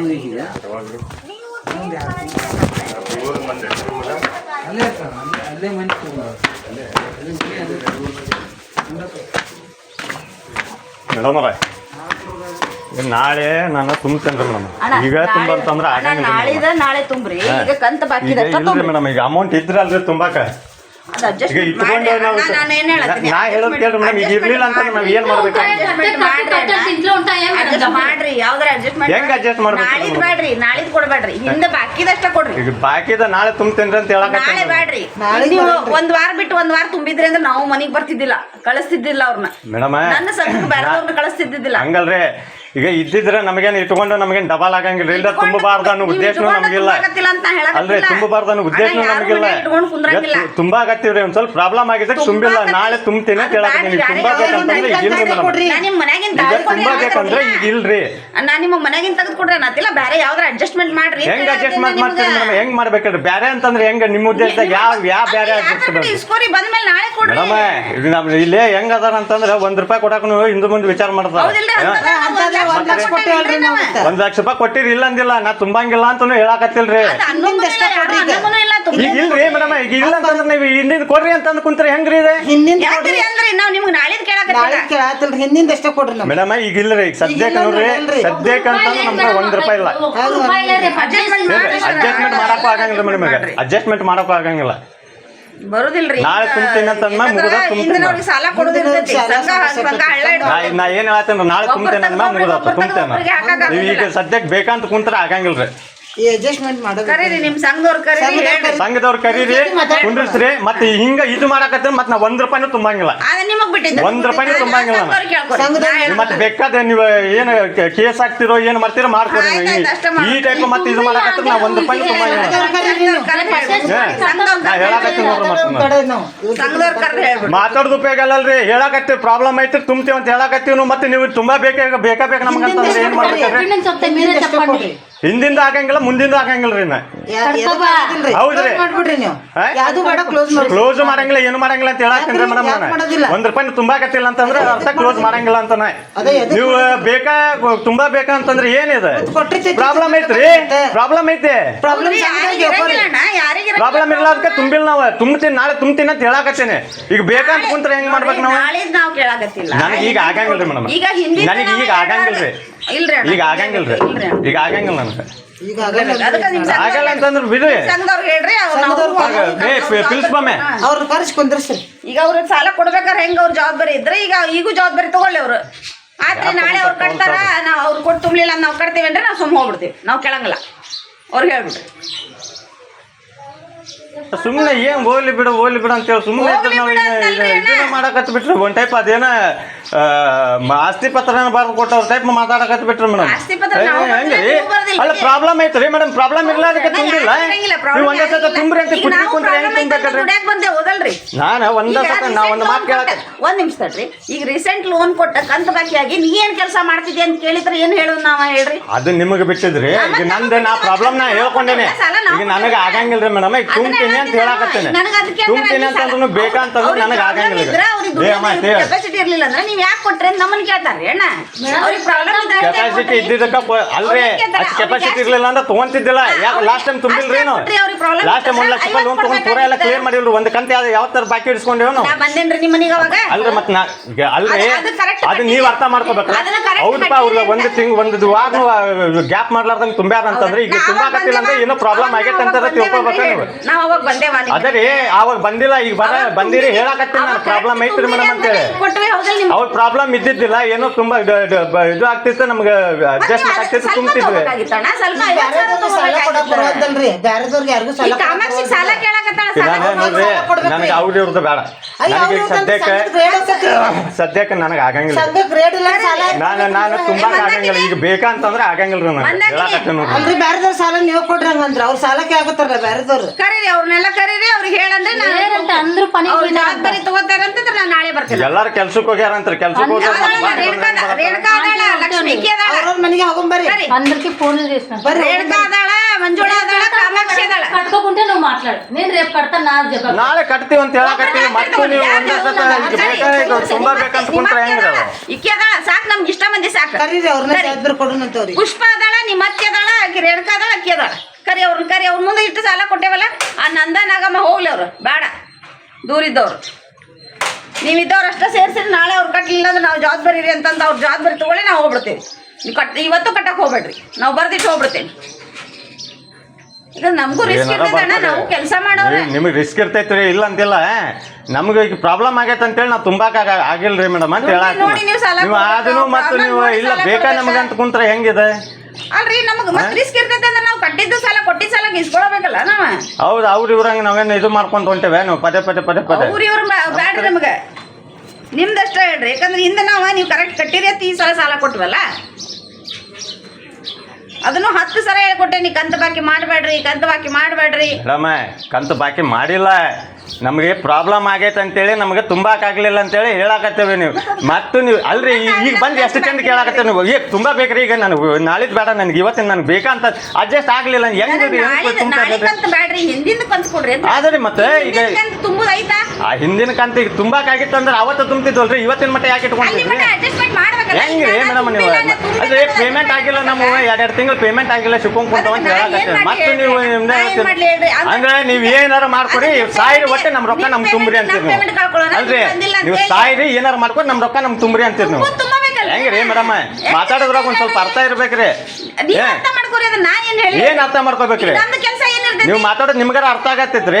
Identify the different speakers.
Speaker 1: ಇರ್ತಾರ ಅಲ್ಲೇ ಅಲ್ಲೇ ಮನೆ.
Speaker 2: ಮೇಡಮ್ ಅವ್ರೆ ನಾಳೆ ನಾನು ತುಂಬ್ತೇನ್ರಿ ಮೇಡಮ್ ಈಗ ತುಂಬ
Speaker 3: ನಾಳಿದ ನಾಳೆ ತುಂಬ್ರಿ. ಈಗ ಕಂತ ಬಾಕಿ
Speaker 2: ಮೇಡಮ್ ಈಗ ಅಮೌಂಟ್ ಇದ್ರಲ್ರಿ ತುಂಬಾಕ.
Speaker 3: ಅದು adjustment
Speaker 2: ಈಗ ಇಟ್ಕೊಂಡು
Speaker 3: ಮಾಡಿ
Speaker 2: ನಾವು
Speaker 3: ಅಣ್ಣ, ನಾನು ಏನ್ ಹೇಳ್ತೀನಿ
Speaker 2: ನಾ ಹೇಳೋದ್ ಕೇಳ್ರಿ ಮೇಡಮ್ ಈಗ ಇರ್ಲಿಲ್ಲ ಅಂತಂದ್ರೆ ನಾವ್ ಏನ್ ಮಾಡ್ಬೇಕು?
Speaker 3: Adjustment ಮಾಡ್ರಿ ಅಣ್ಣ. Adjust ಮಾಡ್ರಿ ಯಾವ್ದಾರ ಅಡ್ಜಸ್ಟ್ಮೆಂಟ್
Speaker 2: ಹೆಂಗ್ adjust ಮಾಡ್ಬೇಕು
Speaker 3: ನಾಳಿದ್
Speaker 2: ಮೇಡಮ್?
Speaker 3: ಬ್ಯಾಡ್ರಿ ನಾಳಿದ್ ಕೊಡ್ಬೇಡ್ರಿ. ಹಿಂದೆ ಬಾಕಿದಷ್ಟ ಕೊಡ್ರಿ.
Speaker 2: ಈಗ ಬಾಕಿದ ನಾಳೆ ತುಂಬ್ತೇನ್ರಿ ಅಂತ
Speaker 3: ನಾಳೆ
Speaker 2: ಹೇಳಕತ್ತೀನಿ
Speaker 3: ಬ್ಯಾಡ್ರಿ. ನೀವು ಒಂದ್ ವಾರ ಬಿಟ್ಟು ಒಂದ್ ವಾರ ತುಂಬಿದ್ರಿ ಅಂದ್ರೆ ನಾವು ಮನಿಗ್ ಬರ್ತಿದ್ದಿಲ್ಲ. ಕಳಿಸ್ತಿದ್ದಿಲ್ಲ ಅವ್ರನ್ನ.
Speaker 2: ಮೇಡಮ್
Speaker 3: ನನ್ನ ಸಂಘಕ್ಕೆ ಬೇಡದವ್ರನ್ನ ಕಳಿಸ್ತಿದ್ದಿಲ್ಲ
Speaker 2: ಹಂಗಲ್ರಿ. ಈಗ ಇದ್ದಿದ್ರೆ ನಮಗೇನು ಇಟ್ಕೊಂಡು ನಮಗೇನು ಡಬಲ್ ಆಗಂಗಿಲ್ಲ. ಇಲ್ಲ ತುಂಬಬಾರ್ದು ಅನ್ನೋ
Speaker 3: ಉದ್ದೇಶ
Speaker 2: ಉದ್ದೇಶನೂ ನಮಗಿಲ್ಲ. ಅಲ್ರಿ ತುಂಬಬಾರ್ದು ಅನ್ನೋ ಉದ್ದೇಶನೂ ನಮಗಿಲ್ಲ. ತುಂಬಾ ತುಂಬಾಕತ್ತೀವ್ರಿ ಒಂದ್ ಸ್ವಲ್ಪ ಪ್ರಾಬ್ಲಮ್ ಆಗಿದೆ ತುಂಬಿಲ್ಲ ನಾಳೆ ತುಂಬ್ತೀನಿ ಅಂತ ನಿಮ್ಗೆ ತುಂಬ ಬೇಕಂತಂದ್ರೆ ಈಗ
Speaker 3: ನಾನ್ ನಿಮ್ ಮನ್ಯಾಗಿಂದ
Speaker 2: ಈಗ ಇಲ್ರಿ.
Speaker 3: ನಾ ನಿಮ್ಮ ಮನ್ಯಾಗಿಂದ ತೆಗೆದು ಕೊಡ್ರಿ ಅನ್ನತ್ತಿಲ್ಲ ಬೇರೆ ಯಾವ್ದಾರ ಅಡ್ಜಸ್ಟ್ಮೆಂಟ್ ಮಾಡ್ರಿ
Speaker 2: ಹೆಂಗ್ ಅಡ್ಜಸ್ಟ್ಮೆಂಟ್ ಮಾಡ್ತೀರಿ ಮೇಡಮ್? ಹೆಂಗ್ ಮಾಡ್ಬೇಕ್ರಿ ಬೇರೆ ಅಂತಂದ್ರೆ ಹೆಂಗ ನಿಮ್ಮ ಉದ್ದೇಶದಾಗ ಯಾವ ಯಾವ ಬೇರೆ ಅಡ್ಜಸ್ಟ್ಮೆಂಟ್
Speaker 3: ಇಸ್ಕೋರಿ ಬಂದ್ಮೇಲೆ ನಾಳೆ ಕೊಡ್ರಿ.
Speaker 2: ಮೇಡಮ್ ಇಲ್ಲಿ ನಮ್ ಇಲ್ಲೇ ಹೆಂಗ್ ಅದಾರ ಅಂತಂದ್ರೆ ಒಂದ್ ರೂಪಾಯಿ ಕೊಡಕ್ಕೂ ಹಿಂದೆ ಮುಂದೆ ವಿಚಾರ ಮಾಡ್ತಾರ.
Speaker 3: ಒಂದ್ ಲಕ್ಷ
Speaker 4: ಲಕ್ಷ ಕೊಟ್ಟಿವಲ್ರಿ ನಾವು ಮತ್ತೆ.
Speaker 2: ಒಂದ್ ಲಕ್ಷ ರೂಪಾಯಿ ಕೊಟ್ಟಿರಿ ಇಲ್ಲ ಅಂದಿಲ್ಲ ನಾ ತುಂಬಂಗಿಲ್ಲ ಅಂತಾನು ಹೇಳಾಕತ್ತಿಲ್ರಿ
Speaker 3: ಇಲ್ಲ, ತುಂಬ-
Speaker 2: ಈಗ ಇಲ್ರಿ ಮೇಡಮ್ ಈಗ ಇಲ್ಲ ಅಂತಂದ್ರೆ ನೀವು ಹಿಂದಿನ ಕೊಡ್ರಿ ಅಂತಂದ್ ಕುಂತ್ರೆ ಹೆಂಗ್ರಿ ಇದೆ
Speaker 4: ಹಿಂದಿಂದ
Speaker 3: ಯಾಕ್ರಿ ಅಂದ್ರಿ ನಾವ್ ನಿಮ್ಗೆ ನಾಳಿದ್ ಕೇಳಕತ್ತಿಲ್ಲ
Speaker 4: ನಾಳೆ ಹಿಂದಿಂದ ಎಷ್ಟೇ ಕೊಡ್ರಿ ನಮ್ಗೆ
Speaker 2: ಮೇಡಮ್ ಈಗ ಇಲ್ರಿ ಈಗ ಸದ್ಯಕ್ಕೆ
Speaker 4: ಇಲ್ಲ
Speaker 2: ನೋಡ್ರಿ
Speaker 4: ಅಲ್ರಿ.
Speaker 2: ಸದ್ಯಕ್ಕೆ ಅಂತಂದ್ರೆ ನಮ್ಗೆ ಒಂದ್ ರೂಪಾಯಿ ಇಲ್ಲ.
Speaker 3: ಅಡ್ಜಸ್ಟ್ಮೆಂಟ್
Speaker 2: ಮಾಡಕ್ಕೂ ಆಗಂಗಿಲ್ಲ ಮೇಡಮ್ ಅಡ್ಜಸ್ಟ್ಮೆಂಟ್ ಮಾಡಕ್ಕೂ ಆಗಂಗಿಲ್ಲ
Speaker 3: ಬರುದಿಲ್ರಿ.
Speaker 2: ನಾಳೆ ತುಂಬ್ತೀನಿ ಅಂತಂದ್ ಮುಗ್ದ ತುಂಬ್ತೀನಿ
Speaker 3: ಸಾಲ ಕೊಡೋದಿರ್ತೈತಿ
Speaker 2: ನಾ ಏನ್ ಹೇಳ್ತೇನೆ ನಾಳೆ ತುಂಬ್ತೇನೆ ತುಂಬ್ತೇನೆ ಈಗ ಸದ್ಯಕ್ಕೆ ಬೇಕಂತ ಕುಂತ್ರ ಆಗಂಗಿಲ್ರಿ
Speaker 4: ಈ ಅಡ್ಜಸ್ಟ್ಮೆಂಟ್ ಮಾಡೋದು
Speaker 3: ಕರೀರಿ ನಿಮ್ ಸಂಘದವ್ರು ಕರೀರಿ
Speaker 4: ಸಂಘದವ್ರು
Speaker 2: ಮತ್ತೆ ಹಿಂಗ ಇದು ಮಾಡಕತ್ತೀರಿ ಮತ್ತೆ ಒಂದ್ ರೂಪಾಯಿನೂ ತುಂಬಂಗಿಲ್ಲ.
Speaker 3: ಅದ ನಿಮಗ್ ಬಿಟ್ಟಿದ್ದು.
Speaker 2: ಒಂದ್ ರೂಪಾಯಿನೂ ತುಂಬಂಗಿಲ್ಲ ನಾನು.
Speaker 3: ಸಂಘದವ್ರಿಗೆ ಕೇಳ್ಕೊರಿ.
Speaker 4: ಸಂಘದವ್ರು
Speaker 3: ನಾ
Speaker 2: ಮತ್ತೆ ಬೇಕಾದ್ರೆ ನೀವು ಏನು ಕೇಸ್ ಹಾಕ್ತಿರೋ ಏನ್ ಮಾಡ್ತೀರೋ ಮಾಡ್ಕೊರಿ
Speaker 3: ಆಯ್ತ್ ಆಯ್ತ್ ಅಷ್ಟೇ
Speaker 2: ಈ- ಟೈಪ್ ಮತ್ತೆ ಇದು ಮಾಡಕತ್ತೀರಿ ನಾ ಒಂದ್ ರೂಪಾಯಿನೂ ತುಂಬಂಗಿಲ್ಲ.
Speaker 3: ಸಂಘದವ್ರು ಕರೀರಿ ಹೇಳ್ರಿ.
Speaker 2: ಹೇ,
Speaker 3: ಸಂಘದವ್ರು
Speaker 2: ನಾ ಹೇಳಕತ್ತೀನಿ ನೋಡ್ರಿ ಮತ್ತೆ
Speaker 4: ಕಡೆ ನಾವು.
Speaker 3: ಸಂಘದವ್ರು ಕರ್ದು ಹೇಳ್ಬಿಡ್ರಿ
Speaker 2: ಮಾತಾಡೋದು ಉಪಯೋಗ ಅಲ್ಲಲ್ರಿ ಹೇಳಕತ್ತೀವಿ ಪ್ರಾಬ್ಲಮ್ ಐತಿ ತುಂಬ್ತೀವಿ ಅಂತ ಹೇಳಕತ್ತೀವಿ ಮತ್ತೆ ನೀವು ತುಂಬಾ ಬೇಕೇ ಬೇಕಾ ಬೇಕು ನಮ್ಗಂತಂದ್ರೆ ಏನ್ ಮಾಡ್ಬೇಕ್ರಿ
Speaker 4: ಹಿಂದಿಂದ ಹಾಕಂಗಿಲ್ಲ ಮುಂದಿಂದ
Speaker 2: ಹಿಂದಿಂದ ಆಗಂಗಿಲ್ಲ ಮುಂದಿಂದ ಹಾಕಂಗಿಲ್ಲ ನಾ
Speaker 4: ಯಾ- ಎದಕ್ಕೂ
Speaker 2: ಹೌದ್ರಿ.
Speaker 4: ಮಾಡ್ಬಿಡ್ರಿ ನೀವು.
Speaker 2: ಹಾ?
Speaker 4: ಯಾವ್ದು ಬೇಡ ಕ್ಲೋಸ್ ಮಾಡಿ
Speaker 2: ಕ್ಲೋಸ್ ಮಾಡಂಗಿಲ್ಲ ಏನು ಮಾಡಂಗಿಲ್ಲ ಅಂತ
Speaker 4: ಹೇಳಾಕಂದ್ರೆ?
Speaker 2: ಮೇಡಮ್
Speaker 4: ಯಾಕ್ ಮಾಡೋದಿಲ್ಲ?
Speaker 2: ಒಂದ್ ರೂಪಾಯಿ ತುಂಬಾಕತ್ತಿಲ್ಲ ಅಂತಂದ್ರೆ ಅರ್ಥ ಕ್ಲೋಸ್ ಮಾಡಂಗಿಲ್ಲ ಅಂತ
Speaker 4: ಅದೇ
Speaker 2: ನೀವು ಬೇಕಾ ತುಂಬಾ ಬೇಕಾ ಅಂತಂದ್ರೆ ಏನಿದೆ
Speaker 4: ಕೊಟ್ಟಿರ್ತೈತಿ.
Speaker 2: ಪ್ರಾಬ್ಲಮ್ ಐತ್ರಿ. ಪ್ರಾಬ್ಲಮ್ ಐತಿ.
Speaker 4: ಪ್ರಾಬ್ಲಮ್
Speaker 2: ಪ್ರಾಬ್ಲಮ್ ಇಲ್ಲ ಅದಕ್ಕೆ ತುಂಬಿಲ್ಲ ನಾವು. ತುಂಬ್ತೀನಿ ನಾಳೆ ತುಂಬ್ತೀನಿ ಅಂತ ಹೇಳಕತ್ತೇನೆ. ಈಗ ಬೇಕಂತ ಕುಂತ್ರೆ ಹೆಂಗ್ ಮಾಡ್ಬೇಕು ನಾವು?
Speaker 3: ನಾಳಿದ್ ನಾವ್ ಕೇಳಾಕತ್ತಿಲ್ಲ.
Speaker 2: ನನಗೆ ಈಗ ಆಗಂಗಿಲ್ರಿ ಮೇಡಮ್
Speaker 3: ಈಗ ಹಿಂದಿನ
Speaker 2: ನನಗೆ ಈಗ ಆಗಂಗಿಲ್ರಿ
Speaker 3: ಇಲ್ರಿ ಅಣ್ಣ.
Speaker 2: ಈಗ ಆಗಂಗಿಲ್ರಿ.
Speaker 3: ಇಲ್ರಿ ಅಣ್ಣ.
Speaker 2: ಈಗ ಆಗಂಗಿಲ್ಲ ನನಗೆ.
Speaker 4: ಈಗ ಆಗಲ್ಲ
Speaker 3: ಅದಕ್ಕೆ ನಿಮ್ ಸಂಘದವ್ರು
Speaker 2: ಆಗಲ್ಲ ಅಂತಂದ್ರೆ ಬಿಡ್ರಿ.
Speaker 3: ಸಂಘದವ್ರಿಗೆ ಹೇಳ್ರಿ ಅವ್ರು ನಾವು
Speaker 4: ಸಂಘದವ್ರು
Speaker 2: ಏ ಪಿಲ್ಸ್ಬಮ್ಮೆ
Speaker 4: ಅವ್ರನ್ನ ಕರ್ಸಿ ಕುಂದ್ರಸ್ರಿ.
Speaker 3: ಈಗ ಅವ್ರಿಗೆ ಸಾಲ ಕೊಡ್ಬೇಕಾರೆ ಹೆಂಗ ಅವ್ರ ಜವಾಬ್ದಾರಿ ಇದ್ರೆ ಈಗ ಈಗೂ ಜವಾಬ್ದಾರಿ ತಗೊಳ್ಳಿ ಅವ್ರು. ಆತ್ರಿ ನಾಳೆ ಅವ್ರು ಕಟ್ತಾರ ನಾವು ಅವ್ರು ಕೊಟ್ಟು ತುಂಬಲಿಲ್ಲ ನಾವು ಕಟ್ತೀವಿ ಅಂದ್ರೆ ನಾವು ಸುಮ್ಮ ಹೋಗ್ಬಿಡ್ತೀವಿ. ನಾವು ಕೇಳಂಗಿಲ್ಲ. ಅವ್ರಿಗೆ ಹೇಳ್ಬಿಡ್ರಿ
Speaker 2: ಸುಮ್ಮನೆ ಏನು ಹೋಗ್ಲಿ ಬಿಡು ಹೋಗ್ಲಿ ಬಿಡು ಅಂತೇಳಿ ಸುಮ್ಮನೆ
Speaker 3: ಹೋಗ್ಲಿ ನಾವು.
Speaker 2: ಇದನ್ನ ಮಾಡಕತ್ ಬಿಟ್ರಿ ಒಂದ್ ಟೈಪ್ ಅದೇನ ಆಸ್ತಿ ಪತ್ರನ ಬರ್ದು ಕೊಟ್ಟವ್ರ ಟೈಪ್ ಮಾತಾಡಕತ್ ಬಿಟ್ರಿ ಮೇಡಮ್. ಅಲ್ಲ ಪ್ರಾಬ್ಲಮ್ ಐತ್ರಿ ಮೇಡಮ್ ಪ್ರಾಬ್ಲಮ್ ಇಲ್ಲ ಅದಕ್ಕೆ ತುಂಬಿಲ್ಲ ನೀವು ಒಂದೇ ಸತ ತುಂಬ್ರಿ ಅಂತ ಕುಟ್ಟಿ ಕುಂತ್ರೆ ಹೆಂಗ್ ನಾನು ಒಂದೇ ಸತ ನಾ ಒಂದು ಮಾತು ಕೇಳಕ
Speaker 3: ಒಂದ್ ನಿಮಿಷ ತಡ್ರಿ. ಈಗ ರೀಸೆಂಟ್ ಲೋನ್ ಕೊಟ್ಟ ಕಂತ ಆಗಿ ನೀ ಏನ್ ಕೆಲಸ ಮಾಡ್ತಿದ್ದೆ ಅಂತ ಕೇಳಿದ್ರೆ ಏನ್ ಹೇಳೋದು ನಾವ ಹೇಳ್ರಿ?
Speaker 2: ಅದು ನಿಮಗೆ ಬಿಟ್ಟಿದ್ರಿ. ಈಗ ನಂದು ನಾ ಪ್ರಾಬ್ಲಮ್ ನಾ ಹೇಳ್ಕೊಂಡೇನೆ. ಈಗ ನನಗೆ ಆಗಂಗಿಲ್ರಿ ಮೇಡಮ್ ಈಗ ತುಂಬ್ತೀನಿ ಅಂತ ಹೇಳಕತ್ತೇನೆ. ತುಂಬ್ತೀನಿ ಅಂತಂದ್ರು ಬೇಕಂತಂದ್ರೆ ನನಗೆ ಆಗಂಗಿಲ್ಲ.
Speaker 3: ಕೆಪಾಸಿಟಿ ಇರ್ಲಿಲ್ಲ ಅಂದ್ರೆ ನೀವ್ ಯಾಕೆ ಕೊಟ್ರಿ ಅಂತ ನಮ್ಮನ್ನ ಕೇಳ್ತಾರ್ರಿ ಅಣ್ಣ ಅವ್ರಿಗೆ ಪ್ರಾಬ್ಲಮ್
Speaker 2: ಕೆಪಾಸಿಟಿ ಇದ್ದಿದ್ದಕ್ಕ ಅಲ್ರಿ ಅಷ್ಟು ಕೆಪಾಸಿಟಿ ಇರ್ಲಿಲ್ಲ ಅಂದ್ರೆ ತೊಗೊಂತಿದ್ದಿಲ್ಲ. ಯಾಕೆ ಲಾಸ್ಟ್ ಟೈಮ್ ತುಂಬಿಲ್ರಿ ನಾವು
Speaker 3: ಅಷ್ಟೇ ಕೊಟ್ರಿ ಅವ್ರಿಗೆ problem
Speaker 2: ಲಾಸ್ಟ್ ಟೈಮ್ ಒಂದ್ ಲಕ್ಷ ರೂಪಾಯಿ ಲೋನ್ ತಗೊಂಡ್ ಪೂರ ಎಲ್ಲ ಕ್ಲಿಯರ್ ಮಾಡಿಲ್ರಿ. ಒಂದ್ ಕಂತ ಯಾವ ತರ ಬಾಕಿ ಇಡ್ಸ್ಕೊಂಡೇವ್ ನಾವು
Speaker 3: ನಾ ಬಂದೇನ್ರಿ ನಿಮ್ಮ ಮನೆಗೆ ಅವಾಗ?
Speaker 2: ಅಲ್ರಿ ಮತ್ ನಾ ಅಲ್ರಿ
Speaker 3: ಅದು-
Speaker 2: ನೀವ್ ಅರ್ಥ ಅವ್ರಿಗೆ ಒಂದು ತಿಂಗ್ ಒಂದು ವಾರ ಗ್ಯಾಪ್ ಮಾಡ್ಲಾರ್ದಂಗ್ ತುಂಬ್ಯಾರ ಅಂತಂದ್ರೆ ಈಗ ತುಂಬಕತ್ತಿಲ್ಲ ಅಂದ್ರೆ ಏನೋ ಪ್ರಾಬ್ಲಮ್ ಆಗೈತೆ ಅಂತ ತಿಳ್ಕೊಬೇಕು. ನಾವ್
Speaker 3: ಅವಾಗ ಬಂದೇವ ನಿಮ್ಮ
Speaker 2: ಅದೇ ರೀ ಅವಾಗ ಬಂದಿಲ್ಲ ಈಗ ಬರ ಬಂದಿರಿ. ಹೇಳಕತ್ತೀನಿ ನಾನು ಪ್ರಾಬ್ಲಮ್ ಐತ್ರಿ ಮೇಡಮ್ ಅಂತೇಳಿ. ಅವ್ರ ಪ್ರಾಬ್ಲಮ್ ಇದ್ದಿದ್ದಿಲ್ಲ ಏನೋ ತುಂಬಾ ಬ- ಇದು ಆಗ್ತಿತ್ತು ನಮ್ಗೆ ಅಡ್ಜಸ್ಟ್ಮೆಂಟ್ ಆಗ್ತಿತ್ತು
Speaker 3: ಸ್ವಲ್ಪ
Speaker 2: ತುಂಬ್ತಿದ್ವಿ.
Speaker 3: ಸ್ವಲ್ಪ ಐವತ್ತು ಸಾವಿರ
Speaker 4: ಬ್ಯಾರೆದವ್ರಿಗೆ ಸಾಲ ಕೊಡಕ್
Speaker 3: ತಗೋಬೇಕಾಗಿತ್ತು.
Speaker 4: ಬರೋದಲ್ರಿ ಬ್ಯಾರೆದವ್ರಿಗೆ ಯಾರಿಗೂ ಸಾಲ
Speaker 3: ಈ ಕಾಮಾಕ್ಷಿಗ್ ಸಾಲ ಕೇಳಕತ್ತಾಳ, ಸಾಲ
Speaker 2: ನನಗೆ ಅವ್ರು ಇವ್ರದ್ದು ಬೇಡ. ನನಗೆ ಸದ್ಯಕ್ಕೆ ಸದ್ಯಕ್ಕೆ ನನಗೆ ಆಗಂಗಿಲ್ಲ. ನಾನು ನಾನು ತುಂಬಾ ಆಗಂಗಿಲ್ಲ. ಈಗ ಬೇಕಂತಂದ್ರೆ ಆಗಂಗಿಲ್ಲ ನನಗೆ. ಹೇಳಕತ್ತೆ ನೋಡ್ರಿ.
Speaker 4: ಬೇರೆದವ್ರ ಬ್ಯಾರೆದವ್ರ ಸಾಲ ನೀವು ಕೊಡ್ರಂಗ ಹಂಗಂದ್ರ ಅವ್ರ ಸಾಲಕ್ಕೆ ಆಗತ್ತಾರಲ್ಲ ಬ್ಯಾರೆದವ್ರು?
Speaker 3: ಕರೀರಿ ಅವ್ರನ್ನೆಲ್ಲ ಕರೀರಿ. ಅವ್ರಿಗೆ ಹೇಳಂದ್ರೆ ನಾನು
Speaker 5: ಏನಂತ ಅಂದ್ರು ಪನಿ.
Speaker 3: ಜವಾಬ್ದಾರಿ ತಗೋತಾರಂತಂದ್ರೆ ನಾನು ನಾಳೆ ಬರ್ತೀನಿ.
Speaker 2: ಎಲ್ಲಾರು ಕೆಲ್ಸಕ್ಕೆ ಹೋಗ್ಯಾರಂತ ಕೆಲ್ಸಕ್ಕೆ ಹೋಗ್ಯಾರ
Speaker 3: ಅದಾಳಲ್ಲ, ರೇಣುಕಾ ಲಕ್ಷ್ಮಿ
Speaker 4: ಮನೆಗೆ ಹೋಗೊಂಬರ್ರಿ
Speaker 5: అందరికి ఫోన్లు
Speaker 4: ಬರ್ರಿ
Speaker 2: ನಾಳೆ ಕಟ್ತೀವಿ ಅಂತ ಹೇಳಕ್ ಮತ್ತೆ
Speaker 3: ಇಕ್ಕಿ ನಮ್ಗೆ ಇಷ್ಟ ಮಂದಿ ಸಾಕ್.
Speaker 4: ಕರೀರಿ ಅವ್ರನ್ನ ಸರಿ. ಕೊಡುನಂತವ್ರಿ
Speaker 3: ಪುಷ್ಪ ಅದಾಳ ನಿಮ್ಮ ಅತ್ತೆ ಅದಾಳ ಆಕಿ ರೇಣುಕಾ ಅದಾಳ ಅಕ್ಕಿ ಅದಾಳ. ಕರಿ ಅವ್ರನ್ನ ಕರಿ ಅವ್ರ ಮುಂದೆ ಇಟ್ಟು ಸಾಲ ಕೊಟ್ಟೇವಲ್ಲ ಆ ನಂದ ನಾಗಮ್ಮ ಹೋಗ್ಲಿ ಅವ್ರು ಬೇಡ. ದೂರಿದ್ದವ್ರು ನೀವಿದ್ದವ್ರು ಅಷ್ಟೇ ಸೇರ್ಸಿ ನಾಳೆ ಅವ್ರು ಕಟ್ಟಲಿಲ್ಲ ಅಂದ್ರೆ ನಾವು ಜವಾಬ್ದಾರಿ ರೀ ಅಂತಂದು ಅವ್ರ ಜವಾಬ್ದಾರಿ ತಗೊಳ್ಳಿ ನಾವು ಹೋಗ್ಬಿಡ್ತೀವಿ. ನೀವು ಕಟ್ ಇವತ್ತು ಕಟ್ಟಕ್ಕೆ ಹೋಗ್ಬೇಡ್ರಿ. ನಾವು ಬರ್ದಿಟ್ಟು ಹೋಗ್ಬಿಡ್ತೇನೆ. ಈಗ ನಮಗೂ ರಿಸ್ಕ್ ನಾವು ಕೆಲಸ ಮಾಡೋರು.
Speaker 2: ನಿಮಗೆ ರಿಸ್ಕ್ ಇರ್ತೈತ್ರಿ ಇಲ್ಲ ಅಂತಿಲ್ಲ ನಮ್ಗೆ ಈಗ ಪ್ರಾಬ್ಲಮ್ ಆಗೈತೆ ಅಂತೇಳಿ ನಾವು ತುಂಬಾಕ ಆಗ- ಆಗಿಲ್ರಿ ಮೇಡಮ್ ಅಂತ ಹೇಳಕ್
Speaker 3: ನೋಡಿ ನೀವು ಸಾಲ
Speaker 2: ನೀವು
Speaker 3: ಕೊಡ್ಬೇಕು,
Speaker 2: ಅದನ್ನು ಮತ್ತು
Speaker 3: problem
Speaker 2: ನೀವು ಇಲ್ಲ
Speaker 3: ಸಾಲ
Speaker 2: ಬೇಕಾ
Speaker 3: ನಮ್ಗೆ
Speaker 2: ಅಂತ ಕುಂತ್ರೆ ಹೆಂಗಿದೆ?
Speaker 3: ಅಲ್ರಿ ನಮಗೆ ಮತ್ತೆ ರಿಸ್ಕ್ ಇರ್ತೈತೆ ಅಂದ್ರೆ ನಾವು ಕಟ್ಟಿದ್ದು ಸಾಲ ಕೊಟ್ಟಿದ್ದ ಸಾಲ ಇಸ್ಕೊಳ್ಬೇಕಲ್ಲ ನಾವು.
Speaker 2: ಹೌದು ಅವ್ರು ಇವ್ರಂಗೆ ನಾವೇನು ಇದು ಮಾಡ್ಕೊಂತ ಹೊಂಟೇವೆ ನಾವು ಪದೇ ಪದೇ ಪದೇ ಪದೇ.
Speaker 3: ಅವ್ರು ಇವ್ರು ಬ್ಯಾಡ್ರಿ ನಮಗೆ. ನಿಮ್ದಷ್ಟೇ ಹೇಳ್ರಿ. ಯಾಕಂದ್ರೆ ಹಿಂದೆ ನಾವು ನೀವು ಕರೆಕ್ಟ್ ಕಟ್ಟಿರಿ ಅಂತ ಈ ಸಲ ಸಾಲ ಕೊಟ್ವಲ್ಲ. ಅದನ್ನು ಹತ್ತು ಸಲ ಹೇಳ್ಕೊಟ್ಟೆ ನೀ ಕಂತು ಬಾಕಿ ಮಾಡಬೇಡ್ರಿ ಕಂತು ಬಾಕಿ ಮಾಡಬೇಡ್ರಿ.
Speaker 2: ಮೇಡಮ್ ಕಂತು ಬಾಕಿ ಮಾಡಿಲ್ಲ. ನಮಗೆ ಪ್ರಾಬ್ಲಮ್ ಆಗೈತೆ ಅಂತೇಳಿ ನಮಗೆ ತುಂಬಾಕಾಗ್ಲಿಲ್ಲ ಅಂತೇಳಿ ಹೇಳಾಕತ್ತೇವೆ ನೀವು. ಮತ್ತು ನೀವು ಅಲ್ರಿ ಈಗ ಬಂದು ಎಷ್ಟು ಚಂದ ಕೇಳಾಕತ್ತೇವೆ ನೀವು? ಈಗ ತುಂಬಾ ಬೇಕ್ರಿ ಈಗ ನನಗೆ ನಾಳಿದ್ ಬೇಡ ನನಗೆ ಇವತ್ತಿನ ನನಗೆ ಬೇಕಂತ ಅಡ್ಜಸ್ಟ್ ಆಗಲಿಲ್ಲ ಹೆಂಗ್ ಆದ್ರೆ ಮತ್ತೆ ಈಗ
Speaker 3: ಹಿಂದಿನ ಕಂತು ತುಂಬುದು
Speaker 2: ಆ ಹಿಂದಿನ ಕಂತ ಈಗ ತುಂಬಾಕಾಗಿತ್ತು ಅಂದ್ರೆ ಅವತ್ತು ತುಂಬ್ತಿದ್ವಲ್ರಿ ಇವತ್ತಿನ ಮಟ್ಟ ಯಾಕೆ ಇಟ್ಕೊಂಡಿದ್ರಿ ಹೆಂಗ್ರಿ ಮೇಡಮ್ ನೀವು? ಅದೇ ಪೇಮೆಂಟ್ ಆಗಿಲ್ಲ ನಮ್ಮ ಎರಡೆರಡು ತಿಂಗಳು ಪೇಮೆಂಟ್ ಆಗಿಲ್ಲ ಸಿಕ್ಕೊಂಡು ಕುಂತ ಅಂತ
Speaker 3: ನಾ
Speaker 2: ಮತ್ತೆ ನೀವು? ನಿಮ್ದೇ?
Speaker 3: ಅಂದ್ರೆ-
Speaker 2: ನೀವು ಏನಾರ ಮಾಡ್ಕೊಡಿ ಸಾಯಿರಿ ಒಟ್ಟೆ ನಮ್ ರೊಕ್ಕ ನಮ್ಗೆ ತುಂಬ್ರಿ ಅಂತೀರಿ
Speaker 3: ನಾವು.
Speaker 2: ಅಲ್ರಿ?
Speaker 3: ನೀವು
Speaker 2: ಸಾಯಿರಿ ಏನಾರ ಮಾಡ್ಕೊಂಡು ನಮ್ಮ ರೊಕ್ಕ ನಮ್ಗೆ ತುಂಬ್ರಿ ಅಂತೀರಿ ನೀವು. ಹೆಂಗ್ರಿ ಮೇಡಮ್ ಮಾತಾಡೋದ್ರಾಗ ಒಂದ್ ಸ್ವಲ್ಪ ಅರ್ಥ ಇರ್ಬೇಕ್ರಿ.
Speaker 3: ಏನ್
Speaker 2: ಅರ್ಥ ಮಾಡ್ಕೋಬೇಕ್ರಿ? ನೀವು ಮಾತಾಡೋದು ನಿಮ್ಗಾರ ಅರ್ಥ ಆಗತ್ತೈತ್ರಿ.